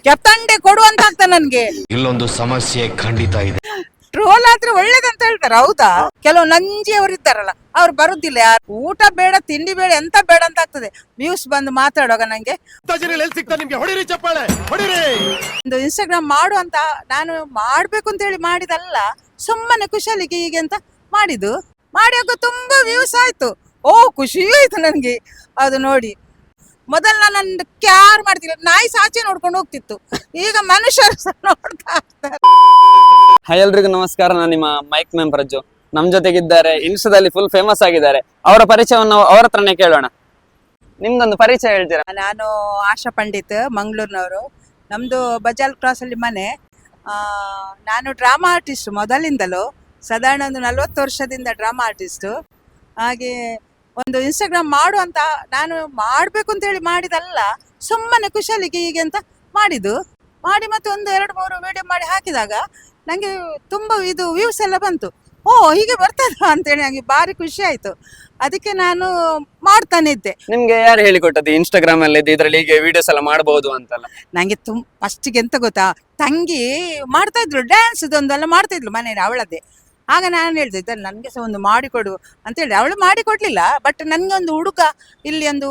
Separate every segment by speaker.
Speaker 1: ಕೆಪ್ತಂಡೆ ಕೊಡುವಂತ ಆಗ್ತಾ ನನ್ಗೆ.
Speaker 2: ಇಲ್ಲೊಂದು ಸಮಸ್ಯೆ ಖಂಡಿತ ಇದೆ.
Speaker 1: ಟ್ರೋಲ್ ಆದ್ರೆ ಒಳ್ಳೇದಂತ ಹೇಳ್ತಾರೆ ಹೌದಾ? ಕೆಲವು ನಂಜಿಯವರು ಇದ್ದಾರಲ್ಲ ಅವ್ರು ಬರುದಿಲ್ಲ ಯಾರು. ಊಟ ಬೇಡ ತಿಂಡಿ ಬೇಡ ಎಂತ ಬೇಡ ಅಂತ ಆಗ್ತದೆ. ವ್ಯೂಸ್ ಬಂದು ಮಾತಾಡುವಾಗ ನಂಗೆ ಒಂದು ಇನ್ಸ್ಟಾಗ್ರಾಮ್ ಮಾಡು ಅಂತ ನಾನು ಮಾಡ್ಬೇಕು ಅಂತ ಹೇಳಿ ಮಾಡಿದಲ್ಲ ಸುಮ್ಮನೆ ಕುಶಲಿಗೆ ಹೀಗೆ ಅಂತ ಮಾಡಿದ್ದು. ಮಾಡಿಯಾಗ ತುಂಬಾ ವ್ಯೂಸ್ ಆಯ್ತು. ಓ ಖುಷಿಯೂ ಆಯ್ತು ನನ್ಗೆ. ಅದು ನೋಡಿ. ಮೊದಲು ನಾನು ಕ್ಯಾರ್ ಮಾಡ್ತಿಲ್ಲ. ನಾಯಿ ಸಾಚೆ ನೋಡ್ಕೊಂಡು ಹೋಗ್ತಿತ್ತು. ಈಗ ಮನುಷ್ಯರು ಸಹ ನೋಡ್ತಾ ಇರ್ತಾರೆ.
Speaker 3: ಹಾಯ್ ಎಲ್ರಿಗೂ ನಮಸ್ಕಾರ. ನಾನು ನಿಮ್ಮ ಮೈಕ್ ಮ್ಯಾಮ್ ಪ್ರಜ್ಜು ನಮ್ ಜೊತೆಗಿದ್ದಾರೆ ಇನ್ಸ್ಟಾದಲ್ಲಿ ಫುಲ್ ಫೇಮಸ್ ಆಗಿದ್ದಾರೆ. ಅವರ ಪರಿಚಯವನ್ನು ಅವ್ರ ಹತ್ರನೇ ಕೇಳೋಣ. ನಿಮ್ದೊಂದು ಪರಿಚಯ ಹೇಳ್ತೀರಾ?
Speaker 1: ನಾನು ಆಶಾ ಪಂಡಿತ್ ಮಂಗಳೂರಿನವರು. ನಮ್ಮದು ಬಜಾಲ್ ಕ್ರಾಸಲ್ಲಿ ಮನೆ. ಆ, ನಾನು ಡ್ರಾಮಾ ಆರ್ಟಿಸ್ಟ್ ಮೊದಲಿಂದಲೂ. ಸಾಧಾರಣ ಒಂದು ನಲ್ವತ್ತು ವರ್ಷದಿಂದ ಡ್ರಾಮಾ ಆರ್ಟಿಸ್ಟು ಹಾಗೆ ಒಂದು ಇನ್ಸ್ಟಾಗ್ರಾಮ್ ಮಾಡು ಅಂತ ನಾನು ಮಾಡಬೇಕು ಅಂತ ಹೇಳಿ ಮಾಡಿದಲ್ಲ ಸುಮ್ಮನೆ ಕುಶಲಿಗೆ ಹೀಗೆ ಅಂತ ಮಾಡಿದ್ದು. ಮಾಡಿ ಮತ್ತೆ ಒಂದು ಎರಡು ಮೂರು ವಿಡಿಯೋ ಮಾಡಿ ಹಾಕಿದಾಗ ನನಗೆ ತುಂಬ ಇದು ವ್ಯೂಸ್ ಎಲ್ಲ ಬಂತು. ಓ ಹೀಗೆ ಬರ್ತದ ಅಂತೇಳಿ ನನಗೆ ಭಾರಿ ಖುಷಿ ಆಯಿತು. ಅದಕ್ಕೆ ನಾನು ಮಾಡ್ತಾನೆ ಇದ್ದೆ.
Speaker 3: ನಿಮ್ಗೆ ಯಾರು ಹೇಳಿಕೊಟ್ಟದ್ದು ಇನ್ಸ್ಟಾಗ್ರಾಮ್ ಅಲ್ಲಿ ಇದ್ರಲ್ಲಿ ಹೀಗೆ ವಿಡಿಯೋಸ್ ಎಲ್ಲ ಮಾಡಬಹುದು ಅಂತೆಲ್ಲ?
Speaker 1: ನಂಗೆ ತುಂಬ ಫಸ್ಟಿಗೆ ಎಂತ ಗೊತ್ತಾ ತಂಗಿ ಮಾಡ್ತಾ ಇದ್ರು ಡ್ಯಾನ್ಸ್ ಇದೊಂದೆಲ್ಲ ಮಾಡ್ತಾ ಇದ್ರು ಮನೇಲಿ ಅವಳದ್ದೇ. ಆಗ ನಾನು ಹೇಳಿದೆ ಇದನ್ನು ನನಗೆ ಸಹ ಒಂದು ಮಾಡಿಕೊಡು ಅಂತ ಹೇಳಿ ಅವಳು ಮಾಡಿಕೊಡ್ಲಿಲ್ಲ ಬಟ್ ನನಗೆ ಒಂದು ಹುಡುಕ ಇಲ್ಲಿ ಒಂದು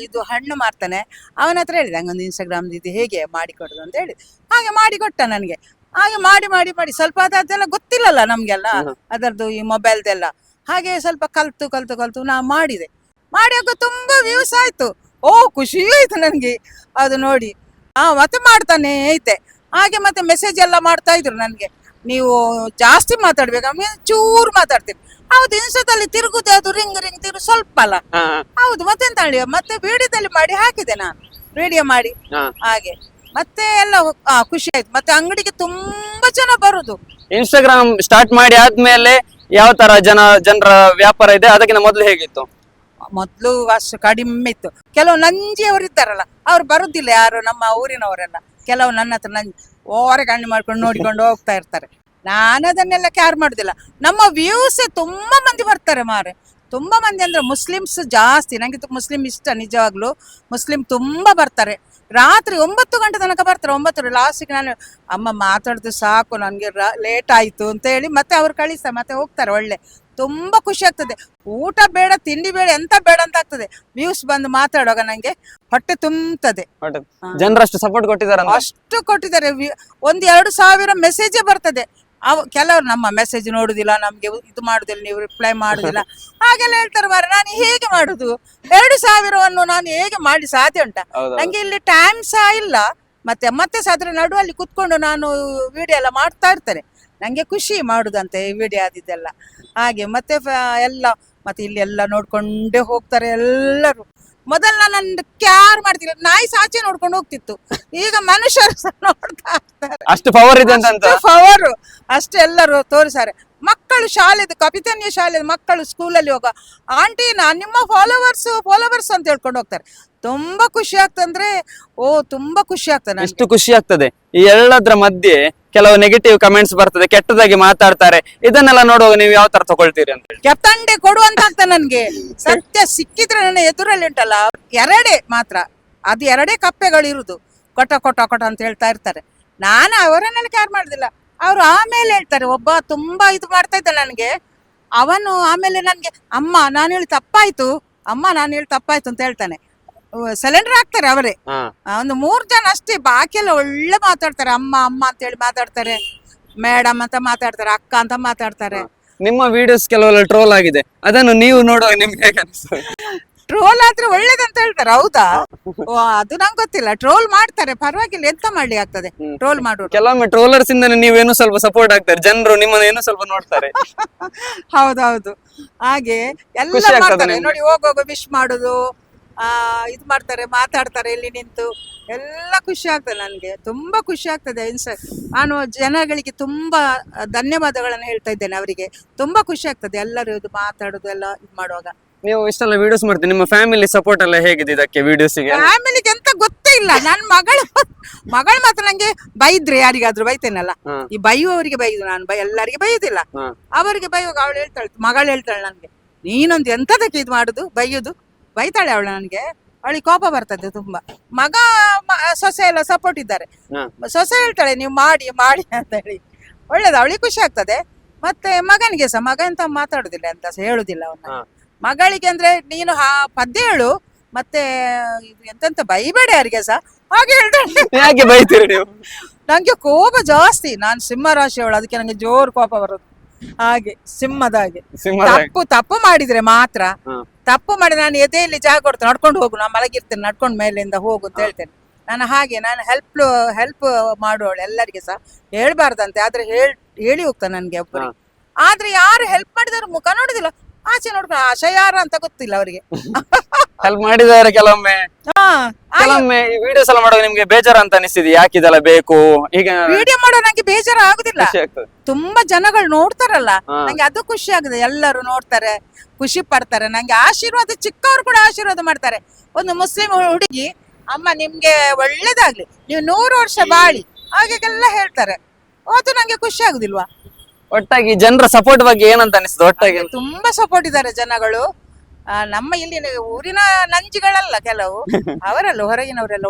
Speaker 1: ಇದು ಹಣ್ಣು ಮಾರ್ತಾನೆ. ಅವನ ಹತ್ರ ಹೇಳಿದೆ ನಂಗೊಂದು ಇನ್ಸ್ಟಾಗ್ರಾಮ್ ಇದು ಹೇಗೆ ಮಾಡಿಕೊಡೋದು? ಅಂತ ಹೇಳಿ ಹಾಗೆ ಮಾಡಿಕೊಟ್ಟ ನನಗೆ. ಹಾಗೆ ಮಾಡಿ ಮಾಡಿ ಮಾಡಿ ಸ್ವಲ್ಪ ಅದೆಲ್ಲ ಗೊತ್ತಿಲ್ಲಲ್ಲ ನಮಗೆಲ್ಲ. ಅದರದ್ದು ಈ ಮೊಬೈಲ್ದೆಲ್ಲ. ಹಾಗೆ ಸ್ವಲ್ಪ ಕಲ್ತು ಕಲ್ತು ಕಲ್ತು ನಾ ಮಾಡಿದೆ. ಮಾಡಿಯಾಗ ತುಂಬಾ ವ್ಯೂಸ್ ಆಯಿತು. ಓ ಖುಷಿ ಆಯಿತು ನನಗೆ. ಅದು ನೋಡಿ. ಹಾಂ ಮತ್ತೆ ಮಾಡ್ತಾನೆ ಐತೆ ಹಾಗೆ ಮತ್ತೆ ಮೆಸೇಜ್ ಎಲ್ಲ ಮಾಡ್ತಾ ಇದ್ರು ನನಗೆ. ನೀವು ಜಾಸ್ತಿ ಮಾತಾಡ್ಬೇಕು. ಆಮೇಲೆ ಚೂರು ಮಾತಾಡ್ತೀರಿ ಹೌದು ಇನ್ಸ್ಟಾದಲ್ಲಿ ತಿರುಗುದು ಅದು ರಿಂಗ್ ರಿಂಗ್ ತಿರು ಸ್ವಲ್ಪ ಅಲ್ಲ.
Speaker 3: ಹಾ.
Speaker 1: ಹೌದು ಮತ್ತೆಂತ ಹೇಳಿ? ಮತ್ತೆ ವಿಡಿಯೋದಲ್ಲಿ ಮಾಡಿ ಹಾಕಿದೆ ನಾನು. ವಿಡಿಯೋ ಮಾಡಿ.
Speaker 3: ಹಾ.
Speaker 1: ಹಾಗೆ. ಮತ್ತೆ ಎಲ್ಲ ಆ, ಖುಷಿ ಆಯ್ತು. ಮತ್ತೆ ಅಂಗಡಿಗೆ ತುಂಬಾ ಜನ ಬರುದು.
Speaker 3: ಇನ್ಸ್ಟಾಗ್ರಾಮ್ ಸ್ಟಾರ್ಟ್ ಮಾಡಿ ಆದ್ಮೇಲೆ ಯಾವ ತರ ಜನ ಜನರ ವ್ಯಾಪಾರ ಇದೆ ಅದಕ್ಕಿಂತ ಮೊದಲು ಹೇಗಿತ್ತು?
Speaker 1: ಮೊದ್ಲು ಅಷ್ಟು ಕಡಿಮೆ ಇತ್ತು. ಕೆಲವು ನಂಜಿಯವರು ಇದ್ದಾರಲ್ಲ ಅವ್ರು ಬರುದಿಲ್ಲ ಯಾರು ನಮ್ಮ ಊರಿನವರೆಲ್ಲ. ಕೆಲವು ನನ್ನ ಹತ್ರ ನಂಜಿ ಓರೆ ಕಣ್ಣು ಮಾಡ್ಕೊಂಡು ನೋಡಿಕೊಂಡು ಹೋಗ್ತಾ ಇರ್ತಾರೆ. ನಾನು ಅದನ್ನೆಲ್ಲ ಕ್ಯಾರ್ ಮಾಡುದಿಲ್ಲ. ನಮ್ಮ ವ್ಯೂಸೇ ತುಂಬಾ ಮಂದಿ ಬರ್ತಾರೆ ಮಾರೆ ತುಂಬಾ ಮಂದಿ ಅಂದ್ರೆ ಮುಸ್ಲಿಮ್ಸ್ ಜಾಸ್ತಿ. ನನಗೆ ಮುಸ್ಲಿಂ ಇಷ್ಟ ನಿಜವಾಗ್ಲೂ. ಮುಸ್ಲಿಂ ತುಂಬಾ ಬರ್ತಾರೆ. ರಾತ್ರಿ ಒಂಬತ್ತು ಗಂಟೆ ತನಕ ಬರ್ತಾರೆ. ಒಂಬತ್ತು ಲಾಸ್ಟಿಗೆ ನಾನು, ಅಮ್ಮ ಮಾತಾಡ್ದು ಸಾಕು, ನನಗೆ ಲೇಟ್ ಆಯ್ತು ಅಂತ ಹೇಳಿ ಮತ್ತೆ ಅವ್ರು ಕಳಿಸ್ತಾರೆ. ಮತ್ತೆ ಹೋಗ್ತಾರೆ ಒಳ್ಳೆ. ತುಂಬಾ ಖುಷಿ ಆಗ್ತದೆ. ಊಟ ಬೇಡ ತಿಂಡಿ ಬೇಡ ಎಂತ ಬೇಡ ಅಂತ ಆಗ್ತದೆ. ವ್ಯೂಸ್ ಬಂದು ಮಾತಾಡುವಾಗ ನಂಗೆ ಹೊಟ್ಟೆ ತುಂಬುತ್ತದೆ
Speaker 3: ಜನರಷ್ಟು ಸಪೋರ್ಟ್ ಕೊಟ್ಟಿದ್ದಾರೆ
Speaker 1: ಅಷ್ಟು ಕೊಟ್ಟಿದ್ದಾರೆ. ಒಂದು ಎರಡು ಸಾವಿರ ಮೆಸೇಜೇ ಬರ್ತದೆ. ಅವ್ ಕೆಲವರು ನಮ್ಮ ಮೆಸೇಜ್ ನೋಡುದಿಲ್ಲ ನಮ್ಗೆ ಇದು ಮಾಡುದಿಲ್ಲ ನೀವು ರಿಪ್ಲೈ ಮಾಡುದಿಲ್ಲ. ಹಾಗೆಲ್ಲ ಹೇಳ್ತಾರೆ ಮಾರೆ ನಾನು ಹೇಗೆ ಮಾಡುದು? ಎರಡು ಸಾವಿರವನ್ನು ನಾನು ಹೇಗೆ ಮಾಡಿ ಸಾಧ್ಯ ಉಂಟಾ? ನಂಗೆ ಇಲ್ಲಿ ಟೈಮ್ ಸಹ ಇಲ್ಲ. ಮತ್ತೆ ಮತ್ತೆ ಅದ್ರ ನಡುವಲ್ಲಿ ಕುತ್ಕೊಂಡು ನಾನು ವಿಡಿಯೋ ಎಲ್ಲ ಮಾಡ್ತಾ ಇರ್ತೇನೆ. ನಂಗೆ ಖುಷಿ ಮಾಡುದಂತೆ ವಿಡಿಯೋ ಆದಿದ್ದೆಲ್ಲ. ಹಾಗೆ ಮತ್ತೆ ಎಲ್ಲ ಮತ್ತೆ ಇಲ್ಲಿ ಎಲ್ಲ ನೋಡ್ಕೊಂಡೇ ಹೋಗ್ತಾರೆ ಎಲ್ಲರೂ. ಮೊದಲ ನಾನು ಕ್ಯಾರ್ ಮಾಡ್ತಿಲ್ಲ ನಾಯಿ ಸಾಚೆ ನೋಡ್ಕೊಂಡು ಹೋಗ್ತಿತ್ತು. ಈಗ ಮನುಷ್ಯರು ನೋಡ್ತಾ ಇರ್ತಾರೆ.
Speaker 3: ಅಷ್ಟು ಪವರ್ ಇದೆ
Speaker 1: ಪವರು ಅಷ್ಟು ಎಲ್ಲರೂ ತೋರಿಸಾರೆ ಮಕ್ಕಳು ಶಾಲೆದು ಕಪಿತನ್ಯ ಶಾಲೆ ಮಕ್ಕಳು ಸ್ಕೂಲಲ್ಲಿ ಹೋಗೋ ಆಂಟಿ ನಾನು ನಿಮ್ಮ ಫಾಲೋವರ್ಸ್ ಫಾಲೋವರ್ಸ್ ಅಂತ ಹೇಳ್ಕೊಂಡು ಹೋಗ್ತಾರೆ. ತುಂಬಾ ಖುಷಿ ಆಗ್ತಂದ್ರೆ ಓ ತುಂಬಾ ಖುಷಿ ಆಗ್ತದೆ.
Speaker 3: ಎಷ್ಟು ಖುಷಿ ಆಗ್ತದೆ. ಈ ಎಲ್ಲದರ ಮಧ್ಯೆ ಕೆಲವು ನೆಗೆಟಿವ್ ಕಮೆಂಟ್ಸ್ ಬರ್ತದೆ ಕೆಟ್ಟದಾಗಿ ಮಾತಾಡ್ತಾರೆ. ಇದನ್ನೆಲ್ಲ ನೋಡುವಾಗ ನೀವು ಯಾವ ತರ ತಗೊಳ್ತೀರಿ ಅಂತ ಹೇಳಿ.
Speaker 1: ಕೆಪ್ತಂಡೆ ಕೊಡು ಅಂತ ಆಗ್ತದೆ ನನ್ಗೆ. ಸತ್ಯ ಸಿಕ್ಕಿದ್ರೆ ನನ್ನ ಎದುರಲ್ಲಿ ಉಂಟಲ್ಲ ಎರಡೇ ಮಾತ್ರ. ಅದು ಎರಡೇ ಕಪ್ಪೆಗಳು ಇರುದು ಕೊಟ ಕೊಟ ಕೊಟ ಅಂತ ಹೇಳ್ತಾ ಇರ್ತಾರೆ. ನಾನು ಅವರನ್ನೆಲ್ಲ ಕ್ಯಾರ್ ಮಾಡುದಿಲ್ಲ. ಅವರು ಆಮೇಲೆ ಹೇಳ್ತಾರೆ ಒಬ್ಬ ತುಂಬಾ ಇದು ಮಾಡ್ತಾ ಇದ್ದ ನನಗೆ. ಅವನು ಆಮೇಲೆ ನನ್ಗೆ ಅಮ್ಮ ನಾನು ಹೇಳಿ ತಪ್ಪಾಯ್ತು. ಅಮ್ಮ ನಾನು ಹೇಳಿ ತಪ್ಪಾಯ್ತು ಅಂತ ಹೇಳ್ತಾನೆ. ಸಿಲಿಂಡರ್ ಹಾಕ್ತಾರೆ ಅವರೇ. ಒಂದು ಮೂರ್ ಜನ ಅಷ್ಟೇ ಬಾಕಿ ಎಲ್ಲ ಒಳ್ಳೆ ಮಾತಾಡ್ತಾರೆ. ಅಮ್ಮ ಅಮ್ಮ ಅಂತ ಹೇಳಿ ಮಾತಾಡ್ತಾರೆ. ಮೇಡಮ್ ಅಂತ ಮಾತಾಡ್ತಾರೆ ಅಕ್ಕ ಅಂತ ಮಾತಾಡ್ತಾರೆ.
Speaker 3: ನಿಮ್ಮ ವಿಡಿಯೋಸ್ ಕೆಲವೆಲ್ಲ ಟ್ರೋಲ್ ಆಗಿದೆ. ಅದನ್ನು ನೀವು ನೋಡುವಾಗ ನಿಮ್ಗೆ ಹೇಗೆ ಅನಿಸ್ತದೆ
Speaker 1: ಟ್ರೋಲ್ ಆದ್ರೆ ಒಳ್ಳೇದಂತ ಹೇಳ್ತಾರೆ ಹೌದಾ? ಓ, ಅದು ನಂಗೆ ಗೊತ್ತಿಲ್ಲ. ಟ್ರೋಲ್ ಮಾಡ್ತಾರೆ ಪರವಾಗಿಲ್ಲ ಎಂತ ಮಾಡ್ಲಿ ಆಗ್ತದೆ. ಟ್ರೋಲ್ ಮಾಡೋರು.
Speaker 3: ಕೆಲವೊಮ್ಮೆ ಟ್ರೋಲರ್ಸ್ ಇಂದ ನೀವೇನು ಸ್ವಲ್ಪ ಸಪೋರ್ಟ್ ಆಗ್ತಾರೆ. ಜನರು ನಿಮ್ಮನ್ನ ಏನೋ ಸ್ವಲ್ಪ ನೋಡ್ತಾರೆ.
Speaker 1: ಹೌದೌದು. ಹಾಗೆ ಎಲ್ಲ
Speaker 3: ಖುಷಿ ಆಗ್ತದೆ
Speaker 1: ಮಾಡ್ತಾರೆ.
Speaker 3: ನಿಮ್ಗೆ?
Speaker 1: ನೋಡಿ ಹೋಗುವಾಗ ವಿಶ್ ಮಾಡುದು ಆ ಇದು ಮಾಡ್ತಾರೆ ಮಾತಾಡ್ತಾರೆ ಇಲ್ಲಿ ನಿಂತು. ಎಲ್ಲ ಖುಷಿ ಆಗ್ತದೆ ನನಗೆ. ತುಂಬಾ ಖುಷಿ ಆಗ್ತದೆ ಇನ್ಸ ನಾನು ಜನಗಳಿಗೆ ತುಂಬಾ ಧನ್ಯವಾದಗಳನ್ನು ಹೇಳ್ತಾ ಇದ್ದೇನೆ ಅವರಿಗೆ. ತುಂಬಾ ಖುಷಿ ಆಗ್ತದೆ ಎಲ್ಲರೂ ಇದು ಮಾತಾಡೋದು ಎಲ್ಲ ಇದು ಮಾಡುವಾಗ.
Speaker 3: ನೀವು ಇಷ್ಟೆಲ್ಲ ವಿಡಿಯೋಸ್ ಮಾಡ್ತೀರಿ ನಿಮ್ಮ ಫ್ಯಾಮಿಲಿ ಸಪೋರ್ಟ್ ಎಲ್ಲ ಹೇಗಿದೆ ಇದಕ್ಕೆ ವಿಡಿಯೋಸ್ಗೆ
Speaker 1: ಫ್ಯಾಮಿಲಿಗೆ ಎಂತ ಗೊತ್ತೇ ಇಲ್ಲ. ನನ್ನ ಮಗಳು ಮಗಳು ಮಾತ್ರ ನಂಗೆ ಬೈದ್ರೆ ಯಾರಿಗಾದ್ರೂ ಬೈತೇನಲ್ಲ. ಈ ಬೈಯುವವರಿಗೆ ಬೈದು ನಾನು ಬೈ ಎಲ್ಲರಿಗೆ ಬೈಯುದಿಲ್ಲ. ಅವರಿಗೆ ಬೈಯುವಾಗ ಅವಳು ಹೇಳ್ತಾಳೆ ಮಗಳು ಹೇಳ್ತಾಳೆ ನನಗೆ ನೀನೊಂದು ಎಂತದಕ್ಕೆ ಇದು ಮಾಡುದು? ಬೈಯುದು. ಬೈತಾಳೆ ಅವಳು ನನಗೆ. ಅವಳಿಗೆ ಕೋಪ ಬರ್ತದೆ ತುಂಬಾ. ಮಗ ಸೊಸೆ ಎಲ್ಲ ಸಪೋರ್ಟ್ ಇದ್ದಾರೆ. ಸೊಸೆ ಹೇಳ್ತಾಳೆ ನೀವು ಮಾಡಿ ಮಾಡಿ ಅಂತ ಹೇಳಿ. ಒಳ್ಳೇದು ಅವಳಿಗೆ ಖುಷಿ ಆಗ್ತದೆ. ಮತ್ತೆ ಮಗನಿಗೆ ಸಹ ಮಗ ಎಂತ ಮಾತಾಡುದಿಲ್ಲ ಅಂತ ಹೇಳುದಿಲ್ಲ ಅವನ.
Speaker 3: ಹಾ.
Speaker 1: ಮಗಳಿಗೆ ಅಂದ್ರೆ ನೀನು ಹಾ ಪದ್ಯ ಹೇಳು ಮತ್ತೆ ಇದು ಎಂತೆಂತ ಬೈಬೇಡ ಯಾರಿಗೆ ಸಹ ಹಾಗೆ ಹೇಳ್ತಾಳೆ
Speaker 3: ಯಾಕೆ ಬೈತೀರಿ ನೀವು?
Speaker 1: ನಂಗೆ ಕೋಪ ಜಾಸ್ತಿ ನಾನು ಸಿಂಹ ರಾಶಿಯವಳು ಅದಕ್ಕೆ ನಂಗೆ ಜೋರು ಕೋಪ ಬರೋದು. ಹಾಗೆ ಸಿಂಹದ ಹಾಗೆ.
Speaker 3: ಸಿಂಹದ
Speaker 1: ತಪ್ಪು ತಪ್ಪು ಮಾಡಿದ್ರೆ ಮಾತ್ರ
Speaker 3: ಹಾ.
Speaker 1: ತಪ್ಪು ಮಾಡಿ ನಾನು ಎದೆಯಲ್ಲಿ ಜಾಗ ಕೊಡ್ತೇನೆ ನಡ್ಕೊಂಡು ಹೋಗು ನಾನು ಮಲಗಿರ್ತೇನೆ ನಡ್ಕೊಂಡು ಮೇಲಿಂದ ಹೋಗು ಅಂತ ಹೇಳ್ತೇನೆ. ನಾನು ಹಾಗೆ ನಾನು ಹೆಲ್ಪ್ ಹೆಲ್ಪ್ ಮಾಡುವಳು ಎಲ್ಲರಿಗೆ ಸಹ ಹೇಳ್ಬಾರ್ದಂತೆ ಆದ್ರೆ ಹೇಳ್ ಹೇಳಿ ಹೋಗ್ತಾನೆ ನನ್ಗೆ ಒಬ್ಬರು ಆದ್ರೆ ಯಾರು ಹೆಲ್ಪ್ ಮಾಡಿದಾರು ಮುಖ ನೋಡುದಿಲ್ಲ. ಆಚೆ ನೋಡ್ಕೊಂಡು ಆಶ ಯಾರ ಅಂತ ಗೊತ್ತಿಲ್ಲ ಅವರಿಗೆ.
Speaker 3: ಹೆಲ್ಪ್ ಮಾಡಿದ್ದಾರೆ ಕೆಲವೊಮ್ಮೆ.
Speaker 1: ಹಾ
Speaker 3: ಕೆಲವೊಮ್ಮೆ ಈ ವಿಡಿಯೋಸ್ ಎಲ್ಲ ಮಾಡುವಾಗ ನಿಮ್ಗೆ ಬೇಜಾರ ಅಂತ ಅನಿಸ್ತಿದೆ ಯಾಕೆ ಇದೆಲ್ಲ ಬೇಕು? ಈಗ
Speaker 1: ವಿಡಿಯೋ ಮಾಡೋ ನಂಗೆ ಬೇಜಾರ ಆಗುದಿಲ್ಲ.
Speaker 3: ಖುಷಿ ಆಗ್ತದೆ.
Speaker 1: ತುಂಬಾ ಜನಗಳು ನೋಡ್ತಾರಲ್ಲ
Speaker 3: ಹಾ.
Speaker 1: ನಂಗೆ ಅದು ಖುಷಿ ಆಗಿದೆ ಎಲ್ಲರೂ ನೋಡ್ತಾರೆ ಖುಷಿ ಪಡ್ತಾರೆ. ನಂಗೆ ಆಶೀರ್ವಾದ ಚಿಕ್ಕವ್ರು ಕೂಡ ಆಶೀರ್ವಾದ ಮಾಡ್ತಾರೆ. ಒಂದು ಮುಸ್ಲಿಂ ಹುಡುಗಿ ಅಮ್ಮ ನಿಮ್ಗೆ ಒಳ್ಳೇದಾಗ್ಲಿ. ನೀವು ನೂರು ವರ್ಷ ಬಾಳಿ. ಹಾಗೆಲ್ಲ ಹೇಳ್ತಾರೆ. ಅದು ನಂಗೆ ಖುಷಿ ಆಗುದಿಲ್ವಾ?
Speaker 3: ಒಟ್ಟಾಗಿ ಜನರ ಸಪೋರ್ಟ್ ಬಗ್ಗೆ ಏನಂತ ಅನಿಸ್ತದೆ? ಒಟ್ಟಾಗಿ
Speaker 1: ತುಂಬಾ ಸಪೋರ್ಟ್ ಇದ್ದಾರೆ ಜನಗಳು. ಆ, ನಮ್ಮ ಇಲ್ಲಿ ಊರಿನ ನಂಜಿಗಳಲ್ಲ ಕೆಲವು. ಅವರಲ್ಲ ಹೊರಗಿನವರೆಲ್ಲ